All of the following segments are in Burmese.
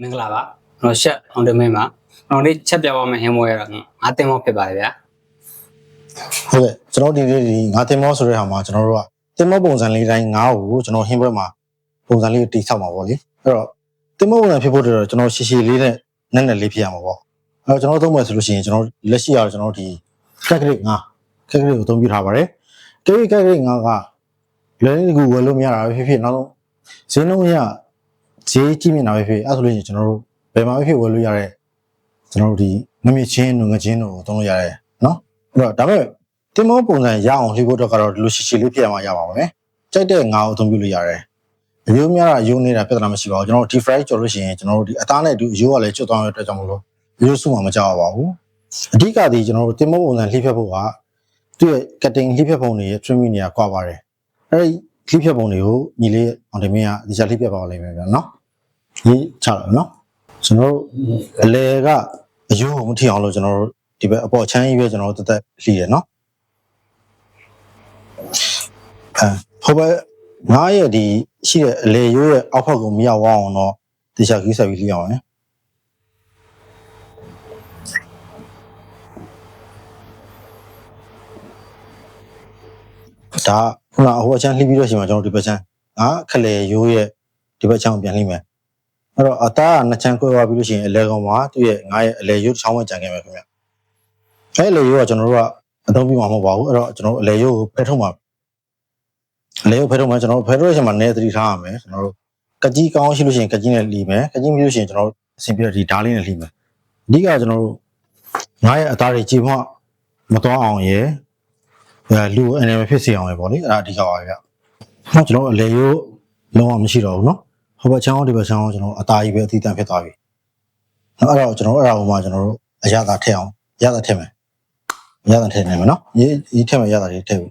မင်္ဂလာပါကျွန်တော်ရှက်အောင်တမင်းပါကျွန်တော်လေးချက်ပြပါမယ်ဟင်းမွေးရတော့ငါတင်မောဖြစ်ပါတယ်ဗျာဟုတ်ကဲ့ကျွန်တော်ဒီနေ့ဒီငါတင်မောဆိုတဲ့ဟာမှာကျွန်တော်တို့ကတင်မောပုံစံလေးတိုင်းငါ့ကိုကျွန်တော်ဟင်းဘက်မှာပုံစံလေးကိုတိဆောက်မှာပေါ့လေအဲ့တော့တင်မောပုံစံဖြစ်ဖို့အတွက်ကျွန်တော်ရှည်ရှည်လေးနဲ့နက်နက်လေးဖြစ်ရမှာပေါ့အဲ့တော့ကျွန်တော်သုံးမယ်ဆိုလို့ရှိရင်ကျွန်တော်လက်ရှိရတော့ကျွန်တော်ဒီကက်ကလေးငါကက်ကလေးကိုအသုံးပြုထားပါတယ်ကက်ကက်ကလေးငါကလွယ်လေးကူဝယ်လို့မရတာပဲဖြစ်ဖြစ်နောက်ဆုံးဈေးနှုန်းရ ဈေးကြီးမြင့်တာပဲဖြစ်အဲ့ဆိုလို့ရှိရင်ကျွန်တော်တို့ဘယ်မှာပဲဖြစ်ဝယ်လို့ရတဲ့ကျွန်တော်တို့ဒီငမြချင်းတို့ငချင်းတို့ကိုသုံးလို့ရတယ်နော်အဲ့တော့ဒါပေမဲ့တင်မောပုံစံရအောင်လှိဖို့တော့ကတော့ဒီလိုရှည်ရှည်လေးဖြစ်ရမှာရပါမယ်။ကြိုက်တဲ့ငါးကိုအသုံးပြုလို့ရတယ်။အယိုးများတာအယိုးနေတာပြဿနာမရှိပါဘူး။ကျွန်တော်တို့ deep fry ကြော်လို့ရှိရင်ကျွန်တော်တို့ဒီအသားနဲ့ဒီအယိုးကလည်းကျွတ်သွားတဲ့အတွက်ကြောင့်မလို့အယိုးစုမှမကြောက်ပါဘူး။အဓိကဒီကျွန်တော်တို့တင်မောပုံစံလှိဖြတ်ဖို့ကသူ့ရဲ့ cutting လှိဖြတ်ပုံတွေရဲ့ trimming တွေကကွာပါတယ်။အဲဒီလှိဖြတ်ပုံတွေကိုညီလေးအောင်တင်မင်းကဒီချက်လှိဖြတ်ပါလိမ့်မယ်ဗျာနော်။ ဒီချလာနော်။ကျွန်တော်တို့အလေကအယိုးကိုမထီအောင်လို့ကျွန်တော်တို့ဒီဘက်အပေါ်ချမ်းကြီးပဲကျွန်တော်တို့တက်တက်လှိရနော်အဲဟိုဘက်ငားရဲ့ဒီရှိတဲ့အလေရိုးရဲ့အောက်ဖက်ကိုမရောက်အောင်တော့တေချာကြီးဆက်ပြီးလိအောင်နော်ဒါခုနဟိုအချမ်းလှိပြီးတော့ရှိမှကျွန်တော်ဒီဘက်ချမ်းငါခလေရိုးရဲ့ဒီဘက်ချမ်းကိုပြန်လှိမယ် အဲ့တော့အသားကနှစ်ချမ်းကွဲသွားပြီးလို့ရှိရင်အလေကောင်မှာသူ့ရဲ့ငါရဲ့အလေရိုးတစ်ချောင်းပဲကြံခဲ့မယ်ခင်ဗျအဲ့လေရိုးကကျွန်တော်တို့ကအသုံးပြုမှာမဟုတ်ပါဘူးအဲ့တော့ကျွန်တော်တို့အလေရိုးကိုဖယ်ထုတ်မှာ လေကိုဖဲတော့မှကျွန်တော်တို့ဖဲတော့ရှင်မှာနေသတိထားရမယ်ကျွန်တော်တို့ကကြီးကောင်းရှိလို့ရှိရင်ကကြီးနဲ့လီမယ်ကကြီးမရှိလို့ရှိရင်ကျွန်တော်တို့အဆင်ပြေတဲ့ဒီဓာတ်လေးနဲ့လီမယ်အဓိကကျွန်တော်တို့ငါးရဲ့အသားတွေကြည်မမတော်အောင်ရယ်အဲလူအနေနဲ့ဖြစ်စေအောင်ရယ်ပေါ့လေအဲ့ဒါအဓိကပါပဲဗျဟောကျွန်တော်အလေရိုးလုံးဝမရှိတော့ဘူးเนาะ ဟိုဘက်ချောင်းအောင်ဒီဘက်ချောင်းအောင်ကျွန်တော်အသားကြီးပဲအသီးတန်ဖြစ်သွားပြီ။အဲ့တော့ကျွန်တော်အဲ့ဒါကိုမှကျွန်တော်တို့အရသာထည့်အောင်ရသာထည့်မယ်။ရသာထည့်နိုင်မယ်နော်။ရေးရေးထည့်မယ်ရသာလေးထည့်ပြီ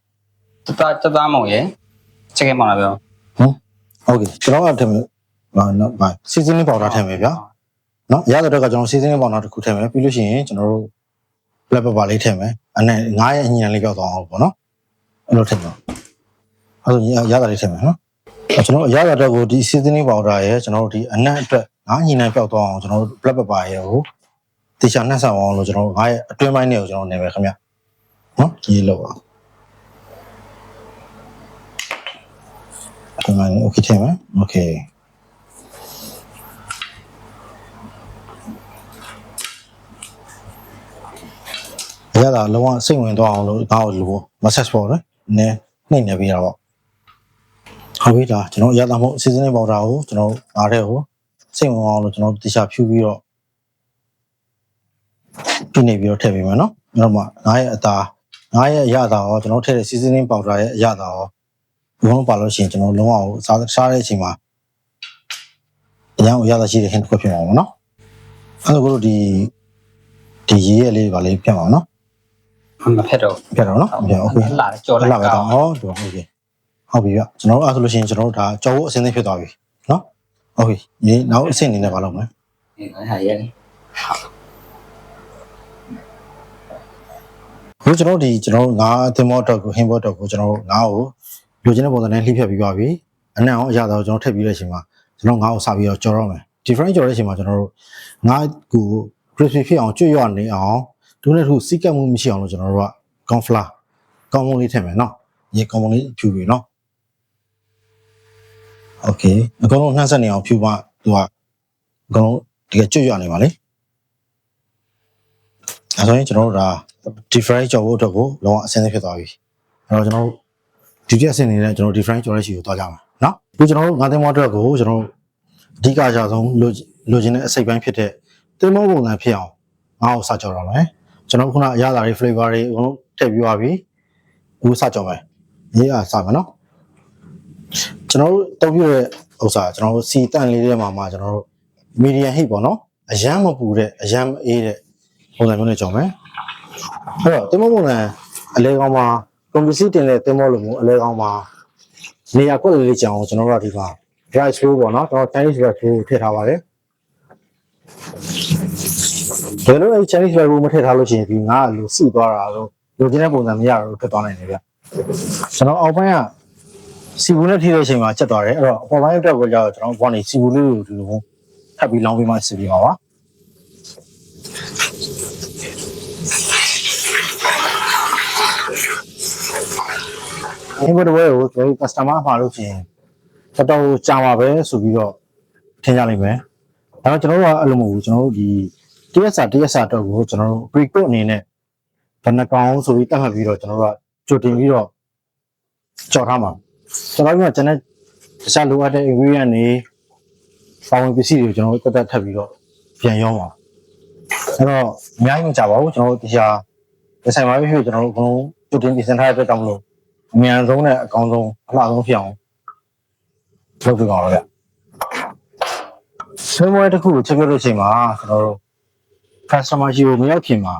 ။တသားတသားမောင်ရယ်ချက်ကဲမောင်လာပြော။ဟုတ်။ဟုတ်ကဲ့ကျွန်တော်ကထည့်မယ်။ဘာနော်ဘာစီဇနင်းပေါင်တာထည့်မယ်ဗျာ။နော်ရသာတော့ကကျွန်တော်စီဇနင်းပေါင်တာတစ်ခုထည့်မယ်ပြီးလို့ရှိရင်ကျွန်တော်တို့ black pepper လေးထည့်မယ်။အနဲ့ငါးရဲ့အညံလေးပြောက်သွားအောင်ပေါ့နော်။အဲ့လိုထည့်မယ်။အဲ့လိုရသာလေးထည့်မယ်နော်။ ကျွန်တော်အရာကတော့ကိုဒီ seasoning powder ရဲ့ကျွန်တော်တို့ဒီအနံ့အတွက်ငါးညီနိုင်ပျောက်သွားအောင်ကျွန်တော်တို့ black pepper ရဲ့ကိုတေချာနှက်ဆောင်အောင်လို့ကျွန်တော်တို့ငါးရဲ့အတွင်းပိုင်းတွေကိုကျွန်တော်နေမယ်ခင်ဗျနော်ရေးလောက်ပါဒီမှာ okay ထဲမှာ okay ရတာလုံးဝစိတ်ဝင်သွားအောင်လို့ဒါကိုလို massage ပေါ့နော်နည်းနှိမ့်နေပေးတာပေါ့ ဟုတ်ပြီလားကျွန်တော်ရတာမဟုတ် seasoning powder ကိုကျွန်တော်အားတဲ့ကိုစိတ်ဝင်အောင်လို့ကျွန်တော်တခြားဖြူပြီးတော့ပြနေပြီးတော့ထည့်ပေးမယ်နော်အဲ့တော့မှငါ့ရဲ့အသားငါ့ရဲ့အရသာရောကျွန်တော်ထည့်တဲ့ seasoning powder ရဲ့အရသာရောဘုံလုံးပါလို့ရှိရင်ကျွန်တော်လုံးဝစားစားတဲ့အချိန်မှာအရင်အရသာရှိတဲ့ဟင်းတစ်ခုဖြစ်မှာပေါ့နော်အဲ့လိုကိုဒီဒီရေးရလေးပါလေးပြတ်ပါအောင်နော် မဖြစ်တော့ ပြတ်တော့နော်ပြတ်โอเค လာကြော်လိုက် လာပဲတော့ဟောဒီဟုတ်ပြီ ဟုတ်ပြီပြကျွန်တော်တို့အဲ့ဆိုလို့ရှိရင်ကျွန်တော်တို့ဒါကြော်ဖို့အစင်းသင်းဖြစ်သွားပြီနော်ဟုတ်ပြီဒီနောက်အဆင့်အနေနဲ့မလုပ်မယ်အဲ့ဟာရယ်ခုကျွန်တော်တို့ဒီကျွန်တော်တို့ငါးသင်္ဘောတော့ကိုဟင်းဘောတော့ကိုကျွန်တော်တို့ငါးကိုလိုချင်တဲ့ပုံစံနဲ့လှိဖြတ်ပြီးပါပြီအနံ့အောင်အရသာကိုကျွန်တော်ထည့်ပြီးတဲ့အချိန်မှာကျွန်တော်ငါးကိုစပြီးတော့ကြော်တော့မယ် different ကြော်တဲ့အချိန်မှာကျွန်တော်တို့ငါးကို crispy ဖြစ်အောင်ကျွတ်ရွနေအောင်ဒုနဲ့ထုစီးကပ်မှုမရှိအောင်လို့ကျွန်တော်တို့က corn flour ကောင်းမွန်လေးထည့်မယ်နော်ရေကောင်းမွန်လေးဖြူပြီနော် โอเคအကောင်လုံးနှမ်းဆက်နေအောင်ဖြူမှသူကအကောင်လုံးတကယ်ကျွတ်ရွနေပါလေအဲဆိုရင်ကျွန်တော်တို့ဒါ different ကြော်ဖို့အတွက်ကိုလုံးဝအဆင်သင့်ဖြစ်သွားပြီအဲတော့ကျွန်တော်တို့ဒီပြက်အဆင်နေတဲ့ကျွန်တော် different ကြော်တဲ့ရှိကိုတွားကြမှာနော်အခုကျွန်တော်တို့ငါးသိန်းမောအတွက်ကိုကျွန်တော်အဓိကအကြဆုံးလိုလိုချင်တဲ့အစိတ်ပိုင်းဖြစ်တဲ့တင်မောပုံစံဖြစ်အောင်ငါ့ကိုစကြော်ရမယ်ကျွန်တော်ခုနအရသာတွေ flavor တွေအကုန်လုံးထည့်ပြီးသွားပြီအခုစကြော်မယ်ရေးအားစမယ်နော် ကျွန်တော်တို့တုံးပြတဲ့ဥစ္စာကျွန်တော်တို့စီတန့်လေးထဲမှာမှကျွန်တော်တို့ medium heat ပေါ့နော်အရန်မပူတဲ့အရန်မအေးတဲ့ပုံစံမျိုးနဲ့ကြောင်မယ်အဲ့တော့တင်မောပုံစံအလဲကောင်းမှာ composite တင်တဲ့တင်မောလိုမျိုးအလဲကောင်းမှာနေရာကွက်လေးလေးကြောင်အောင်ကျွန်တော်တို့ကဒီမှာ dry slow ပေါ့နော်ကျွန်တော် Chinese dry slow ထည့်ထားပါတယ်ဘယ်လိုအဲ Chinese dry slow မထည့်ထားလို့ရှိရင်ဒီငါကလူစီသွားတာလို့လူချင်းတဲ့ပုံစံမရတော့ထွက်သွားနိုင်တယ်ဗျကျွန်တော်အောက်ပိုင်းက စီဘူးနဲ့ထိတဲ့အချိန်မှာချက်သွားတယ်အဲ့တော့အပေါ်ပိုင်းအတွက်ကိုကြောက်ကျွန်တော်ဘောနေစီဘူးလေးကိုဒီလိုပ်ပြီးလောင်းပြီးမှစီပြီးပါပါဒီဘက်တော့ကိုကျွန်တော် customer မှာလို့ရှိရင်တော်တော်ကြာပါပဲဆိုပြီးတော့ထင်ကြလိမ့်မယ်ဒါတော့ကျွန်တော်တို့ကအဲ့လိုမဟုတ်ဘူးကျွန်တော်တို့ဒီ TSR TSR တော့ကိုကျွန်တော်တို့ pre-code အနေနဲ့ဘယ်နှကောင်ဆိုပြီးတတ်မှတ်ပြီးတော့ကျွန်တော်တို့ကကြိုတင်ပြီးတော့ကြော်ထားမှာ ကျွန်တော်တို့ကကျွန်တော်တခြားလိုအပ်တဲ့ ingredient တွေပါဝင်ပစ္စည်းတွေကိုကျွန်တော်တို့တက်တက်ထပ်ပြီးတော့ပြန်ရောင်းပါအဲ့တော့အများကြီးမကြပါဘူးကျွန်တော်တို့တရားဒီဆိုင်မှာဖြစ်ဖြစ်ကျွန်တော်တို့အကုန်လုံးကြိုတင်ပြင်ဆင်ထားတဲ့အတွက်ကြောင့်မလို့အမြန်ဆုံးနဲ့အကောင်းဆုံးအလှဆုံးဖြစ်အောင်လုပ်ကြပါတော့ဗျဆွေးနွေးတစ်ခုကိုချက်ပြလို့ချိန်မှာကျွန်တော်တို့ customer ရှိကိုမရောက်ခင်မှာ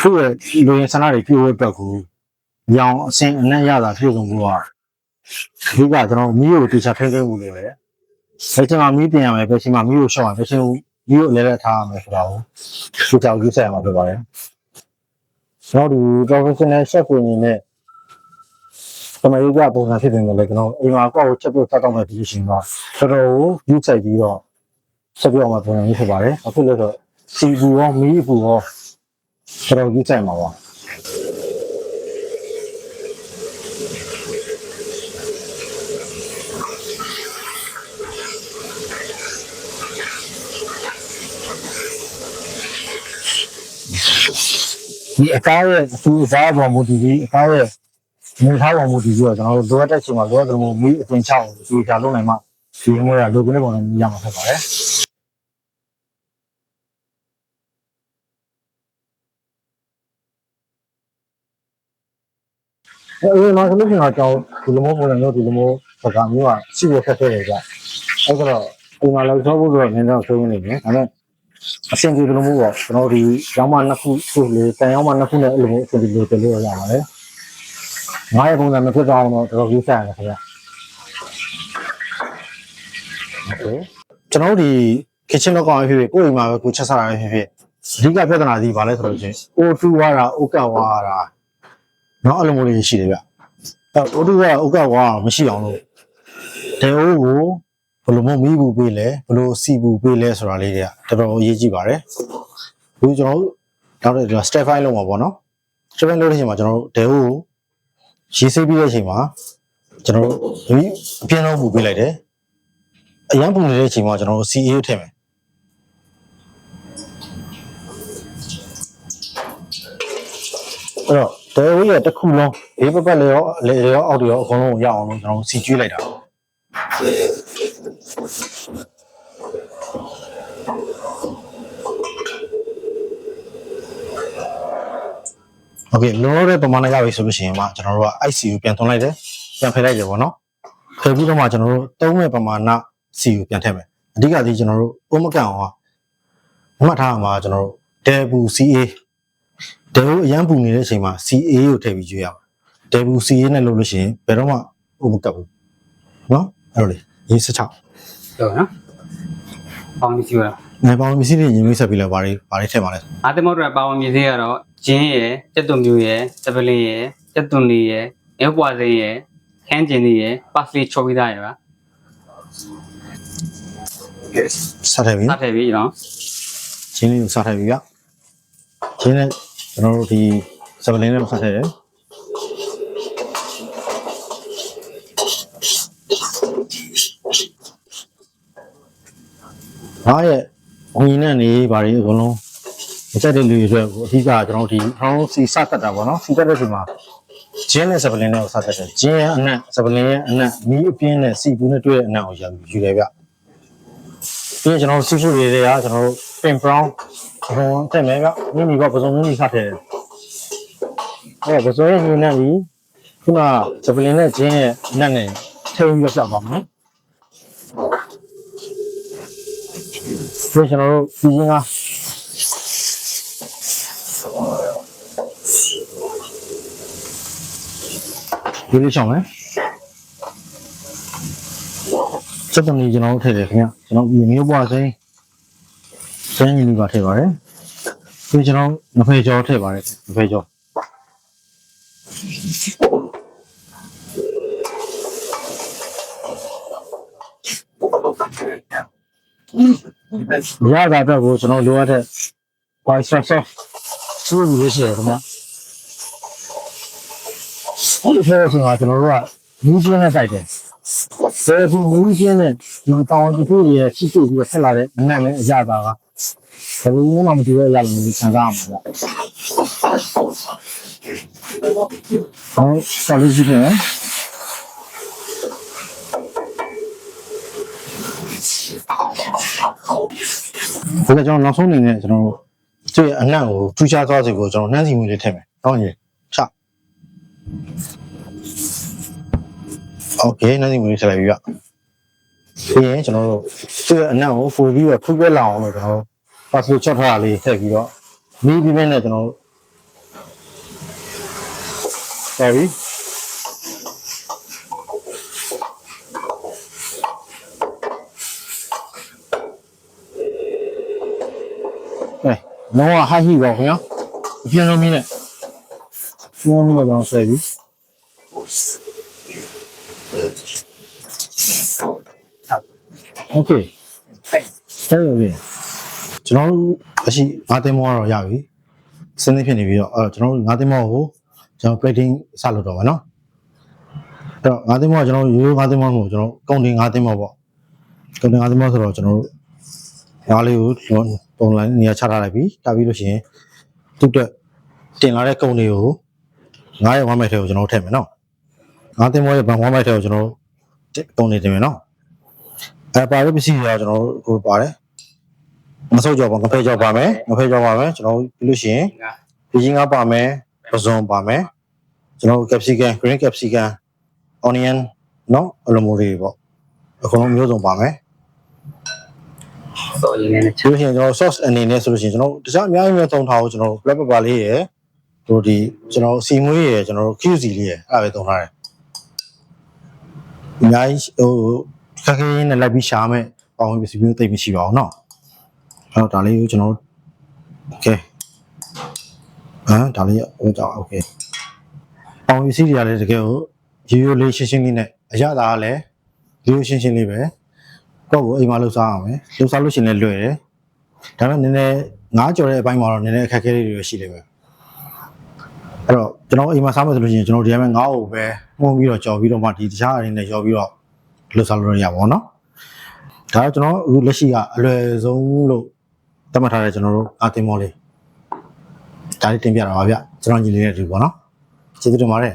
သူ့ရဲ့လူရင်ဆန္ဒတွေပြည့်ဝတဲ့ကို ရောင်အစင်အနက်ရတာဖြစ်ဆုံးလို့ကဒီကကျွန်တော်မီးကိုတေချာထိန်းသိမ်းမှုတွေပဲဘယ်ချိန်မှာမီးပြင်ရမယ်ဘယ်ချိန်မှာမီးကိုရှော့ရမယ်ဘယ်ချိန်မီးကိုလဲလဲထားရမယ်ဆိုတာကိုဒီကြောင်ယူဆက်ရမှာဖြစ်ပါတယ်ကျွန်တော်ဒီ professional chef ကိုအနေနဲ့ကျွန်တော်တို့ကပုံစံဖြစ်နေတယ်လေကျွန်တော်အိမ်မှာကောက်ကိုချက်ပြုတ်တောက်တော့မယ်ဒီရှင်တော့တော်တော်ကိုယူဆိုင်ပြီးတော့ဆက်ပြောင်းမှာပုံစံမျိုးဖြစ်ပါတယ်အခုလည်းဆိုစီပူရောမီးပူရောတော်တော်ယူဆိုင်မှာပါ ဒီအကားရဲ့သူအစားပေါ်မူတည်ပြီးအကားရဲ့နေသားပေါ်မူတည်ပြီးတော့ကျွန်တော်တို့လိုအပ်တဲ့ချိန်မှာလိုအပ်တဲ့လိုမီးအပြင်ချအောင်ဒီချာလုပ်နိုင်မှဒီမျိုးကလိုကလေးပုံနဲ့ရမှာဖြစ်ပါတယ်အဲအဲ့တော့ဆိုလို့ရှိရင်တော့ဒီလိုမျိုးပုံစံမျိုးဒီလိုမျိုးပကမျိုးကရှိရခက်ခဲတယ်ကြအဲ့တော့ဒီမှာလောက်ဆောဖို့ဆိုတော့နည်းတော့ဆုံးနေတယ်ဒါပေမဲ့ အဆင်ပြေဒီလိုမျိုးပေါ့ကျွန်တော်ဒီရောင်းမနှစ်ခုဆိုလေတန်ရောင်းမနှစ်ခုနဲ့အဲ့လိုမျိုးအဆင်ပြေလို့တလို့ရပါတယ်ငါးရဲ့ပုံစံမဖြစ်တော့တော့တော်တော်ကြီးဆိုင်ရတယ်ခင်ဗျโอเคကျွန်တော်တို့ဒီ kitchen တော့ကောင်းဖြစ်ဖြစ်ကိုယ်အိမ်မှာပဲကိုချက်စားရဖြစ်ဖြစ်အဓိကပြဿနာဒီဘာလဲဆိုလို့ချင်း O2 ဝါတာ O ကဝါတာနော်အဲ့လိုမျိုးတွေရှိတယ်ဗျအဲ့ O2 က O ကဝါမရှိအောင်လို့ဒေအိုးကို ဘယ်လိုမျိုးမီးဘူးပေးလဲဘယ်လိုစီဘူးပေးလဲဆိုတာလေးတွေကတော်တော်အရေးကြီးပါတယ်အခုကျွန်တော်တို့နောက်တဲ့ step file လုံးမှာပေါ့နော် step file လုံးတဲ့အချိန်မှာကျွန်တော်တို့ဒေအိုးကိုရေးစိပ်ပြီးတဲ့အချိန်မှာကျွန်တော်တို့မီးအပြင်းဆုံးဘူးပေးလိုက်တယ်အရန်ပူနေတဲ့အချိန်မှာကျွန်တော်တို့ CA ကိုထည့်မယ်အဲ့တော့ဒေဝီရဲ့တစ်ခုလုံးဘေးပပတ်လေရောလေရောအောက်တွေရောအကုန်လုံးရအောင်လို့ကျွန်တော်စီကျွေးလိုက်တာ โอเคလောလောတဲ့ပမာဏရပြီဆိုလို့ရှိရင်မှကျွန်တော်တို့က IC ကိုပြန်သွင်းလိုက်တယ်ပြန်ဖယ်လိုက်တယ်ပေါ့နော်ဖယ်ပြီးတော့မှကျွန်တော်တို့သုံးမဲ့ပမာဏ C ကိုပြန်ထည့်မယ်အဓိကဒီကျွန်တော်တို့ဥမကန်အောင်ကမှတ်ထားအောင်ပါကျွန်တော်တို့ Debu CA ဒေဘူးအရန်ပူနေတဲ့အချိန်မှာ CA ကိုထည့်ပြီးကျွေးရအောင်ဒေဘူး CA နဲ့လုပ်လို့ရှိရင်ဘယ်တော့မှဥမကပ်ဘူးနော်အဲ့လိုလေရေး16 ဟုတ်နော်ပေါင်းကြည့်ရအောင် နိုင်ပေါင်းမစ္စည်းတွေရင်မိတ်ဆက်ပြီးလဲဘာတွေဘာတွေထည့်ပါလဲ အာတင်မော့တွေပါဝင်မြည်သေးရတော့ ဂျင်းရယ်စက်သွန်မျိုးရယ်စပလင်းရယ်စက်သွန်လေးရယ်အဲပွားစိမ်းရယ်ခန်းကျင်လေးရယ်ပတ်စလီချိုပြီးသားရယ်ပါစထည့်ပြီစထည့်ပြီးနော်ချင်းလေးကိုစထည့်ပြီဗျချင်းနဲ့ကျွန်တော်တို့ဒီစပလင်းနဲ့စထည့်တယ်ဟာရဲ့ဝင်နဲ့နေဘာတွေအကုန်လုံး မချက်တဲ့လူတွေအတွက်ကိုအဓိကကျွန်တော်တို့ဒီဟောင်းစီစတတ်တာပေါ့နော်စီတတ်တဲ့ချိန်မှာဂျင်းနဲ့စပလင်းနဲ့စတတ်တယ်ဂျင်းရဲ့အနက်စပလင်းရဲ့အနက်မီးအပြင်းနဲ့စီပူးနဲ့တွေ့တဲ့အနက်ကိုရယူတယ်ဗျပြီးရင်ကျွန်တော်တို့စီဖူတွေတွေကကျွန်တော်တို့ pin brown ဘုံတက်မယ်ဗျမိမိကပစုံမိမိစထည့်တယ်အဲပစုံရဲ့ညနေကြီးခုနစပလင်းနဲ့ဂျင်းရဲ့အနက်နဲ့ထိန်းပြီးတော့ဆက်ပါမယ်ဒီကျွန်တော်တို့ဒီချင်းက ဒီလိုချောင်းမယ်စက်တမီကျွန်တော်တို့ထည့်တယ်ခင်ဗျကျွန်တော်ဒီမျိုးပွားစိမ်းစိမ်းရင်းလေးပါထည့်ပါတယ်ပြီးကျွန်တော်ငဖေကြောထည့်ပါတယ်ငဖေကြောရတာအတွက်ကိုကျွန်တော်လိုအပ်တဲ့ white sauce သူ့လိုရှိတယ်ခင်ဗျ ဟုတ်တယ်ဆိုတော့ကျွန်တော်တို့ကမူးချင်းနဲ့တိုက်တယ်ဒါကမူးချင်းနဲ့ဒီတောင်တူတွေရဲ့ရှိရှိပြီးဆက်လာတဲ့နာမည်အရတာကဘယ်လိုမှမတူရရလို့ခံစားရမှာဗျဟုတ်ဆက်လို့ရှိတယ်ဒီကကျွန်တော်နောက်ဆုံးအနေနဲ့ကျွန်တော်တို့သူ့ရဲ့အနံ့ကိုထူးခြားသွားစေကိုကျွန်တော်နှမ်းစီမှုလေးထည့်မယ်။ဟုတ်ရ Okay နောက်ဒီမျိုးဆက်လိုက်ပြီဗျပြီးရင်ကျွန်တော်တို့သူ့ရဲ့အနံ့ကိုဖွေပြီးတော့ဖူးပြက်လောက်အောင်လို့ကျွန်တော်တို့ password ချက်ထားတာလေးထည့်ပြီးတော့မီးဒီမင်းနဲ့ကျွန်တော်တို့ဒါပြီအဲလုံးဝဟိုက်ဟိပေါ့ခင်ဗျာအပြင်းဆုံးမင်းနဲ့ ဖုန်းနံပါတ်တော့ဆယ်ပြီ။ Okay ဆက်ရပြီကျွန်တော်တို့အရှိငါးသိန်းမောကတော့ရပြီစနေဖြစ်နေပြီးတော့အဲ့တော့ကျွန်တော်တို့ငါးသိန်းမောကိုကျွန်တော် plating စလုပ်တော့ပါနော်အဲ့တော့ငါးသိန်းမောကကျွန်တော်ရိုးရိုးငါးသိန်းမောမဟုတ်ကျွန်တော်ကုန်တင်ငါးသိန်းမောပေါ့ကုန်တင်ငါးသိန်းမောဆိုတော့ကျွန်တော်တို့ငါးလေးကိုကျွန်တော်ပုံလိုင်းနေရာချထားလိုက်ပြီတာပြီးလို့ရှိရင်သူ့အတွက်တင်လာတဲ့ကုန်တွေကို ငါးရဲ့ one byte ထဲကိုကျွန်တော်ထည့်မယ်နော်ငါးသင်္ဘောရဲ့ one byte ထဲကိုကျွန်တော်တုံးနေတင်မယ်နော်အဲပါရပစ္စည်းတွေကကျွန်တော်တို့ဟိုပါတယ်မဆုတ်ကြောပါငဖဲကြောပါမယ်ငဖဲကြောပါမယ်ကျွန်တော်ပြီးလို့ရှိရင်ပြီးချင်းငါပါမယ်ပဇွန်ပါမယ်ကျွန်တော် capsicum green capsicum onion နော်အလိုမိုတွေပေါ့အကုန်လုံးမျိုးစုံပါမယ်ဆိုရင်လည်းကျွန်တော် sauce အနေနဲ့ဆိုလို့ရှိရင်ကျွန်တော်တခြားအများကြီးမျိုးသုံးထားအောင်ကျွန်တော် black pepper လေးရယ် တို့ဒီကျွန်တော်တို့စီမွေးရယ်ကျွန်တော်တို့ QC လေးရယ်အဲ့ဒါပဲသုံးထားတယ်အများကြီးဟိုခက်ခဲရင်းနဲ့လိုက်ပြီးရှာမယ်ပေါင်းပစ္စည်းမျိုးသိပ်မရှိပါဘူးเนาะအဲ့တော့ဒါလေးကိုကျွန်တော်တို့ okay ဟမ်ဒါလေးဟိုကြောက် okay ပေါင်းပစ္စည်းတွေကလည်းတကယ်ကိုရိုးရိုးလေးရှင်းရှင်းလေးနဲ့အရသာကလည်းရိုးရိုးရှင်းရှင်းလေးပဲတော့ကိုအိမ်မှာလှုပ်ရှားအောင်ပဲလှုပ်ရှားလို့ရှရင်လည်းလွယ်တယ်ဒါပေမဲ့နည်းနည်းငားကြော်တဲ့အပိုင်းမှာတော့နည်းနည်းအခက်အခဲလေးတွေရှိလိမ့်မယ် အဲ့တော့ကျွန်တော်အိမ်မှာစားမယ်ဆိုလို့ရှိရင်ကျွန်တော်ဒီအမှငားကိုပဲမှုန်းပြီးတော့ကြော်ပြီးတော့မှဒီတခြားအရင်းနဲ့ရောပြီးတော့လှုပ်ရှားလို့ရပါဘောနော်ဒါကကျွန်တော်အခုလက်ရှိကအလွယ်ဆုံးလို့သတ်မှတ်ထားတဲ့ကျွန်တော်တို့အာတင်မောလေးဒါလေးတင်ပြတာပါဗျကျွန်တော်ညီလေးနဲ့တူပေါ့နော်ကျေးဇူးတင်ပါတယ်